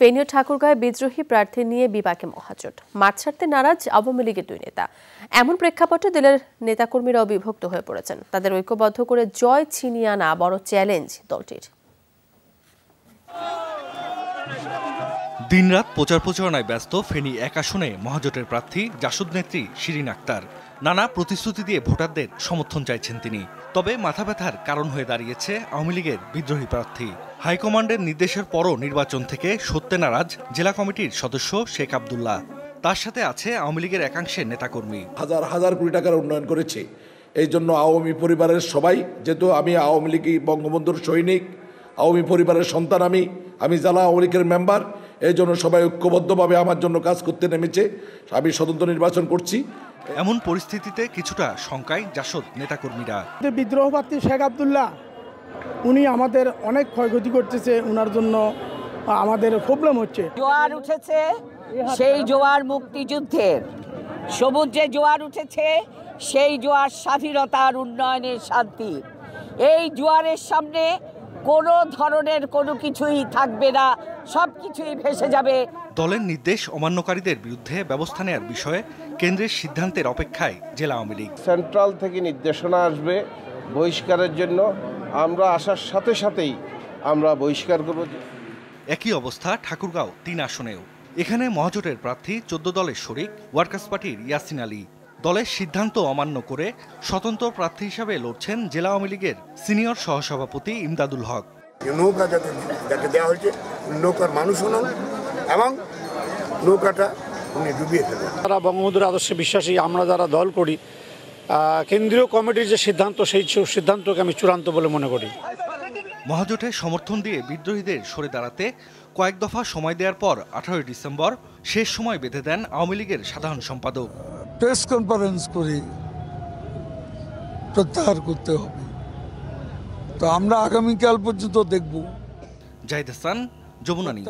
ফেনীয় ঠাকুরগাঁয় বিদ্রোহী প্রার্থী নিয়ে বিপাকে মহাজোট। মাঠ ছাড়তে নারাজ আওয়ামী লীগের দুই নেতা। এমন প্রেক্ষাপটে দলের নেতাকর্মীরাও বিভক্ত হয়ে পড়েছেন। তাদের ঐক্যবদ্ধ করে জয় ছিনিয়ে আনা বড় চ্যালেঞ্জ দলটির। দিনরাত প্রচার প্রচারণায় ব্যস্ত ফেনী এক আসনে মহাজোটের প্রার্থী জাসুদ নেত্রী, শিরিন আক্তার। নানা প্রতিশ্রুতি দিয়ে ভোটারদের সমর্থন চাইছেন তিনি। তবে মাথা ব্যথার কারণ হয়ে দাঁড়িয়েছে আওয়ামী লীগের বিদ্রোহী প্রার্থী। হাইকমান্ডের নির্দেশের পরও নির্বাচন থেকে সত্যে নারাজ জেলা কমিটির সদস্য শেখ আবদুল্লাহ। তার সাথে আছে আওয়ামী লীগের একাংশের নেতাকর্মী। হাজার হাজার কোটি টাকার উন্নয়ন করেছে। এই জন্য আওয়ামী পরিবারের সবাই, যেহেতু আমি আওয়ামী লীগ বঙ্গবন্ধুর সৈনিক, আওয়ামী পরিবারের সন্তান আমি আমি জেলা আওয়ামী লীগের মেম্বার, এই জন্য সবাই ঐক্যবদ্ধভাবে আমার জন্য কাজ করতে নেমেছে। আমি স্বতন্ত্র নির্বাচন করছি। এমন পরিস্থিতিতে কিছুটা শঙ্কায় জাসদ নেতাকর্মীরা। বিদ্রোহ প্রার্থী শেখ আবদুল্লাহ উনি আমাদের অনেক ক্ষয়ক্ষতি করতেছে ওনার জন্য আমাদের প্রবলেম হচ্ছে। জোয়ার উঠেছে সেই জোয়ার মুক্তিযুদ্ধের। সবুজ যে জোয়ার উঠেছে সেই জোয়ার স্বাধীনতার উন্নয়নের শান্তি। এই জোয়ারের সামনে কোনো ধরনের কোনো কিছুই থাকবে না সব কিছুই ভেসে যাবে। দলের নির্দেশ অমান্যকারীদের বিরুদ্ধে ব্যবস্থা নেওয়ার বিষয়ে কেন্দ্রের সিদ্ধান্তের অপেক্ষায় জেলা আওয়ামী লীগ। সেন্ট্রাল থেকে নির্দেশনা আসবে বহিষ্কারের জন্য। আমরা আসার সাথে সাথেই আমরা বহিষ্কার করব। একই অবস্থা ঠাকুরগাঁও তিন আসনেও। এখানে মহাজোটের প্রার্থী চোদ্দ দলের শরিক ওয়ার্কার্স পার্টির ইয়াসিন আলী। দলের সিদ্ধান্ত অমান্য করে স্বতন্ত্র প্রার্থী হিসাবে লড়ছেন জেলা আওয়ামী লীগের সিনিয়র সহসভাপতি ইমদাদুল হক। নৌকা যাতে যাকে দেওয়া হয়েছে নৌকার মানুষ হন এবং নৌকাটা উনি ডুবিয়ে ফেলেন। তারা বঙ্গবন্ধুর আদর্শে বিশ্বাসী আমরা যারা দল করি কেন্দ্রীয় কমিটির যে সিদ্ধান্ত সেই সিদ্ধান্তকে আমি চূড়ান্ত বলে মনে করি। মহাজোটে সমর্থন দিয়ে বিদ্রোহীদের সরে দাঁড়াতে কয়েক দফা সময় দেওয়ার পর আঠারোই ডিসেম্বর শেষ সময় বেঁধে দেন আওয়ামী লীগের সাধারণ সম্পাদক। প্রেস কনফারেন্স করে প্রত্যাহার করতে হবে। তো আমরা আগামীকাল পর্যন্ত দেখব। জাহিদ হাসান যমুনা নিউজ।